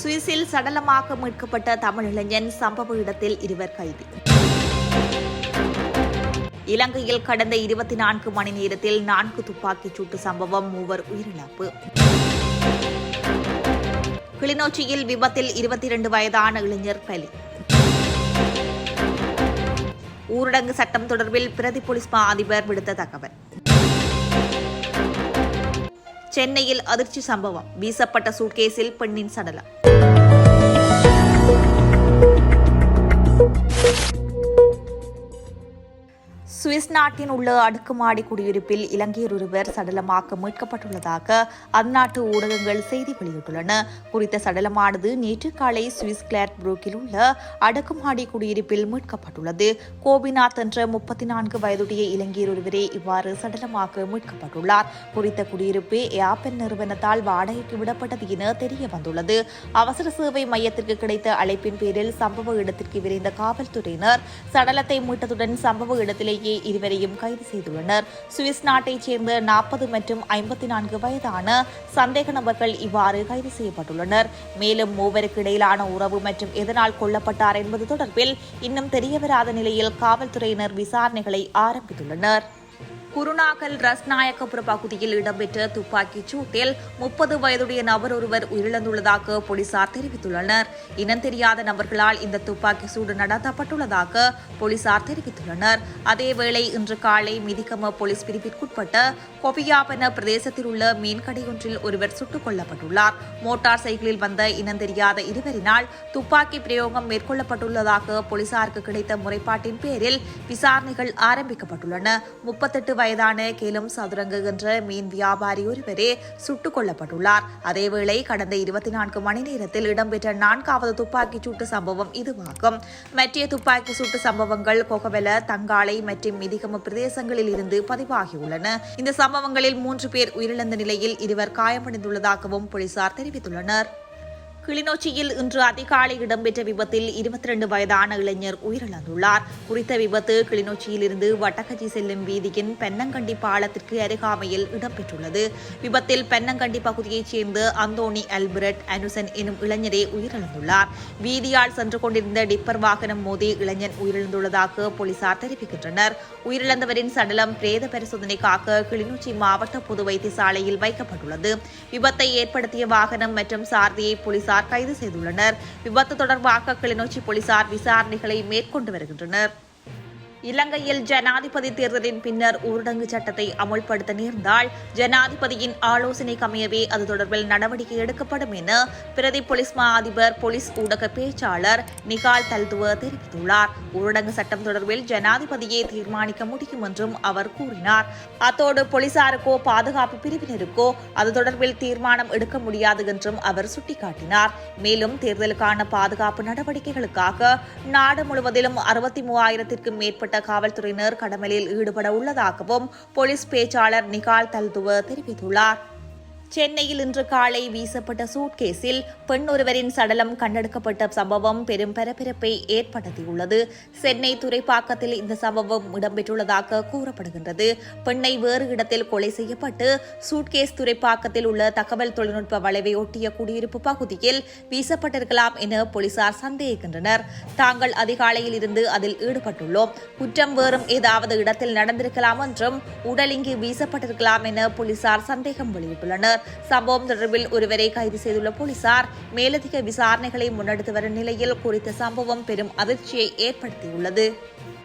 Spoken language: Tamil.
சுவிஸில் சடலமாக மீட்கப்பட்ட தமிழ் இளைஞன் சம்பவ இடத்தில் இருவர் கைது. இலங்கையில் கடந்த இருபத்தி நான்கு மணி நேரத்தில் நான்கு துப்பாக்கிச் சூட்டு சம்பவம் மூவர் உயிரிழப்பு. கிளிநொச்சியில் விபத்தில் இருபத்தி இரண்டு வயதான இளைஞர் பலி. ஊரடங்கு சட்டம் தொடர்பில் பிரதி போலீஸ் மா அதிபர் விடுத்த தகவல். சென்னையில் அதிர்ச்சி சம்பவம். வீசப்பட்ட சூட்கேஸில் பெண்ணின் சடலம். நாட்டின் உள்ள அடுக்குமாடி குடியிருப்பில் இலங்கையர் ஒருவர் சடலமாக மீட்கப்பட்டுள்ளதாக அந்நாட்டு ஊடகங்கள் செய்தி வெளியிட்டுள்ளன. குறித்த சடலமானது நேற்று காலை சுவிஸ் கிளாட் புரூக்கில் உள்ள அடுக்குமாடி குடியிருப்பில் மீட்கப்பட்டுள்ளது. கோபிநாத் என்ற முப்பத்தி நான்கு வயதுடைய இலங்கையர் ஒருவரே இவ்வாறு சடலமாக மீட்கப்பட்டுள்ளார். குறித்த குடியிருப்பு ஏப்பன் நிறுவனத்தால் வாடகைக்கு விடப்பட்டது என தெரிய வந்துள்ளது அவசர சேவை மையத்திற்கு கிடைத்த அழைப்பின் பேரில் சம்பவ இடத்திற்கு விரைந்த காவல்துறையினர் சடலத்தை மீட்டதுடன் சம்பவ இடத்திலேயே இருவரையும் கைது செய்துள்ளனர். சுவிஸ் நாட்டைச் சேர்ந்த நாற்பது மற்றும் ஐம்பத்தி நான்கு வயதான சந்தேக நபர்கள் இவ்வாறு கைது செய்யப்பட்டுள்ளனர். மேலும் மூவருக்கு இடையிலான உறவு மற்றும் எதனால் கொல்லப்பட்டார் என்பது தொடர்பில் இன்னும் தெரியவராத நிலையில் காவல்துறையினர் விசாரணைகளை ஆரம்பித்துள்ளனர். குருநாகல் ரஸ்நாயக்கபுர பகுதியில் இடம்பெற்ற துப்பாக்கிச் சூட்டில் முப்பது வயதுடைய நபர் ஒருவர் உயிரிழந்துள்ளதாக போலீசார் தெரிவித்துள்ளனர். இனம் தெரியாத நபர்களால் இந்த துப்பாக்கி சூடு நடத்தப்பட்டுள்ளதாக போலீசார் தெரிவித்துள்ளனர். அதேவேளை இன்று காலை மிதிகம போலீஸ் பிரிவிற்குட்பட்ட கொபியாபன பிரதேசத்தில் உள்ள மீன்கடையொன்றில் ஒருவர் சுட்டுக் கொல்லப்பட்டுள்ளார். மோட்டார் சைக்கிளில் வந்த இனம் தெரியாத இருவரினால் துப்பாக்கி பிரயோகம் மேற்கொள்ளப்பட்டுள்ளதாக போலீசாருக்கு கிடைத்த முறைப்பாட்டின் பேரில் விசாரணைகள் ஆரம்பிக்கப்பட்டுள்ளன. முப்பத்தெட்டு வயதான கேலம் சதுரங்கு என்ற மீன் வியாபாரி ஒருவரே சுட்டுக் கொல்லப்பட்டுள்ளார் அதேவேளை கடந்த இருபத்தி நான்கு மணி நேரத்தில் இடம்பெற்ற நான்காவது துப்பாக்கிச் சூட்டு சம்பவம் இதுவாகும். மற்ற துப்பாக்கி சூட்டு சம்பவங்கள் கொகவெல தங்காலை மற்றும் மிதிகம பிரதேசங்களில் இருந்து பதிவாகியுள்ளன. இந்த சம்பவங்களில் மூன்று பேர் உயிரிழந்த நிலையில் இருவர் காயமடைந்துள்ளதாகவும் போலீசார் தெரிவித்துள்ளனர். கிளிநொச்சியில் இன்று அதிகாலை இடம்பெற்ற விபத்தில் இருபத்தி ரெண்டு வயதான இளைஞர் உயிரிழந்துள்ளார். குறித்த விபத்து கிளிநொச்சியிலிருந்து வட்டக்கச்சி செல்லும் வீதியின் பென்னங்கண்டி பாலத்திற்கு அருகாமையில் இடம்பெற்றுள்ளது. விபத்தில் பென்னங்கண்டி பகுதியைச் சேர்ந்த அந்தோனி அல்பிரட் அனுசன் எனும் இளைஞரே உயிரிழந்துள்ளார். வீதியால் சென்று கொண்டிருந்த டிப்பர் வாகனம் மோதி இளைஞன் உயிரிழந்துள்ளதாக போலீசார் தெரிவிக்கின்றனர். உயிரிழந்தவரின் சடலம் பிரேத பரிசோதனைக்காக கிளிநொச்சி மாவட்ட பொது வைத்தியசாலையில் வைக்கப்பட்டுள்ளது. விபத்தை ஏற்படுத்திய வாகனம் மற்றும் சாரதியை போலீசார் கைது செய்துள்ளனர். விபத்து தொடர்பாக கிளிநொச்சி போலீசார் விசாரணைகளை மேற்கொண்டு வருகின்றனர். இலங்கையில் ஜனாதிபதி தேர்தலின் பின்னர் ஊரடங்கு சட்டத்தை அமுல்படுத்த நேர்ந்தால் ஜனாதிபதியின் ஆலோசனை கமையவே அது தொடர்பில் நடவடிக்கை எடுக்கப்படும் என பிரதி போலீஸ் மா அதிபர் போலீஸ் ஊடக பேச்சாளர் நிகால் தல்துவ தெரிவித்துள்ளார். ஊரடங்கு சட்டம் தொடர்பில் ஜனாதிபதியே தீர்மானிக்க முடியும் என்றும் அவர் கூறினார். அத்தோடு போலீசாருக்கோ பாதுகாப்பு பிரிவினருக்கோ அது தொடர்பில் தீர்மானம் எடுக்க முடியாது என்றும் அவர் சுட்டிக்காட்டினார். மேலும் தேர்தலுக்கான பாதுகாப்பு நடவடிக்கைகளுக்காக நாடு முழுவதிலும் அறுபத்தி மூவாயிரத்திற்கும் மேற்பட்ட காவல்துறையினர் கடமையில் ஈடுபட உள்ளதாகவும் போலீஸ் பேச்சாளர் நிகால் தல்துவ தெரிவித்துள்ளார். சென்னையில் இன்று காலை வீசப்பட்ட சூட்கேஸில் பெண் ஒருவரின் சடலம் கண்டெடுக்கப்பட்ட சம்பவம் பெரும் பரபரப்பை ஏற்படுத்தியுள்ளது. சென்னை துறைப்பாக்கத்தில் இந்த சம்பவம் இடம்பெற்றுள்ளதாக கூறப்படுகின்றது. பெண்ணை வேறு இடத்தில் கொலை செய்யப்பட்டு சூட்கேஸ் துறைப்பாக்கத்தில் உள்ள தகவல் தொழில்நுட்ப வளைவை ஒட்டிய குடியிருப்பு பகுதியில் வீசப்பட்டிருக்கலாம் என போலீசார் சந்தேகிக்கின்றனர். தாங்கள் அதிகாலையில் இருந்து அதில் ஈடுபட்டுள்ளோம். குற்றம் வேறும் ஏதாவது இடத்தில் நடந்திருக்கலாம் என்றும் உடல் இங்கு வீசப்பட்டிருக்கலாம் என போலீசார் சந்தேகம் வெளியிட்டுள்ளனர். சம்பவம் தொடர்பில் ஒருவரை கைது செய்துள்ள போலீசார் மேலதிக விசாரணைகளை முன்னெடுத்து வரும் நிலையில் குறித்த சம்பவம் பெரும் அதிர்ச்சியை ஏற்படுத்தியுள்ளது.